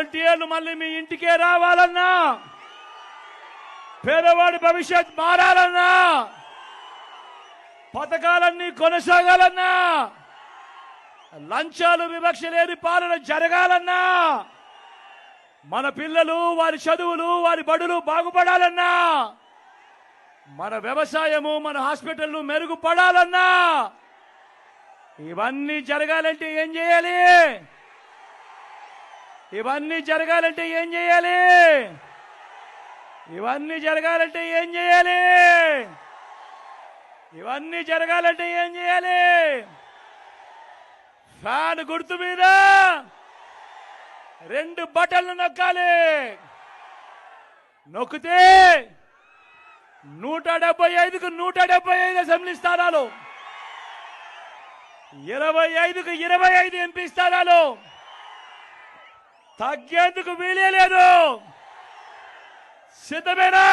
వాలంటీర్లు మళ్ళీ మీ ఇంటికే రావాలన్నా. పేదవాడి భవిష్యత్ మారాలన్నా. పథకాలన్నీ కొనసాగాలన్నా. లంచాలు వివక్ష లేని పాలన జరగాలన్నా. మన పిల్లలు వారి చదువులు వారి బడులు బాగుపడాలన్నా. మన వ్యవసాయము మన హాస్పిటల్లు మెరుగుపడాలన్నా. ఇవన్నీ జరగాలంటే ఏం చేయాలి? ఇవన్నీ జరగాలంటే ఏం చేయాలి? ఇవన్నీ జరగాలంటే ఏం చేయాలి? ఇవన్నీ జరగాలంటే ఏం చేయాలి? ఫ్యాన్ గుర్తు మీద రెండు బటన్లు నొక్కాలి. నొక్కితే నూట డెబ్బై ఐదుకు నూట డెబ్బై ఐదు అసెంబ్లీ స్థానాలు. ఇరవై ఐదుకు ఇరవై ఐదు ఎంపీ స్థానాలు. తగ్గేందుకు వీలే లేదు. సిద్ధమేనా?